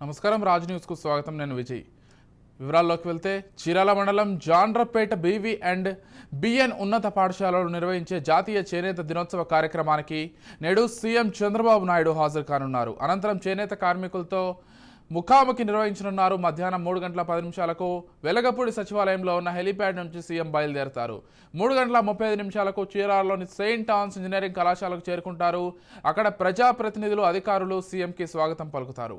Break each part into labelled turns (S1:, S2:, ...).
S1: నమస్కారం రాజ్ న్యూస్కు స్వాగతం. నేను విజయ్. వివరాల్లోకి వెళ్తే చీరాల మండలం జాండ్రపేట బీవీ అండ్ బిఎన్ ఉన్నత పాఠశాలలో నిర్వహించే జాతీయ చేనేత దినోత్సవ కార్యక్రమానికి నేడు సీఎం చంద్రబాబు నాయుడు హాజరు కానున్నారు. అనంతరం చేనేత కార్మికులతో ముఖాముఖి నిర్వహించనున్నారు. మధ్యాహ్నం మూడు గంటల పది నిమిషాలకు వెలగపూడి సచివాలయంలో ఉన్న హెలీప్యాడ్ నుంచి సీఎం బయలుదేరతారు. మూడు గంటల ముప్పై ఐదు నిమిషాలకు చీరాలలోని సెయింట్ ఆన్స్ ఇంజనీరింగ్ కళాశాలకు చేరుకుంటారు. అక్కడ ప్రజాప్రతినిధులు అధికారులు సీఎంకి స్వాగతం పలుకుతారు.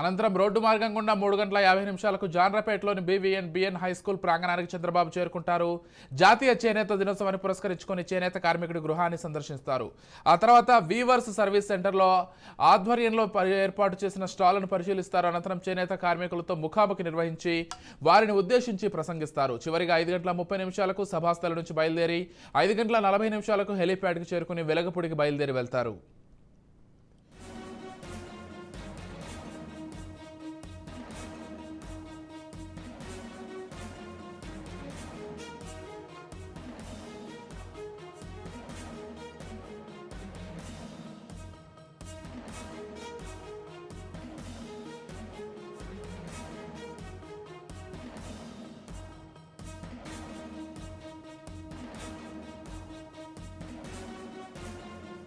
S1: అనంతరం రోడ్డు మార్గం గుండా మూడు గంటల యాభై నిమిషాలకు జాన్రపేటలోని బీవీఎన్ బిఎన్ హై స్కూల్ ప్రాంగణానికి చంద్రబాబు చేరుకుంటారు. జాతీయ చేనేత దినోత్సవాన్ని పురస్కరించుకొని చేనేత కార్మికుడి గృహాన్ని సందర్శిస్తారు. ఆ తర్వాత వీవర్స్ సర్వీస్ సెంటర్లో ఆధ్వర్యంలో ఏర్పాటు చేసిన స్టాళ్ళను పరిశీలిస్తారు. అనంతరం చేనేత కార్మికులతో ముఖాముఖి నిర్వహించి వారిని ఉద్దేశించి ప్రసంగిస్తారు. చివరిగా ఐదు గంటల ముప్పై నిమిషాలకు సభాస్థల నుంచి బయలుదేరి ఐదు గంటల నలభై నిమిషాలకు హెలీప్యాడ్కి చేరుకుని వెలగపూడికి బయలుదేరి వెళ్తారు.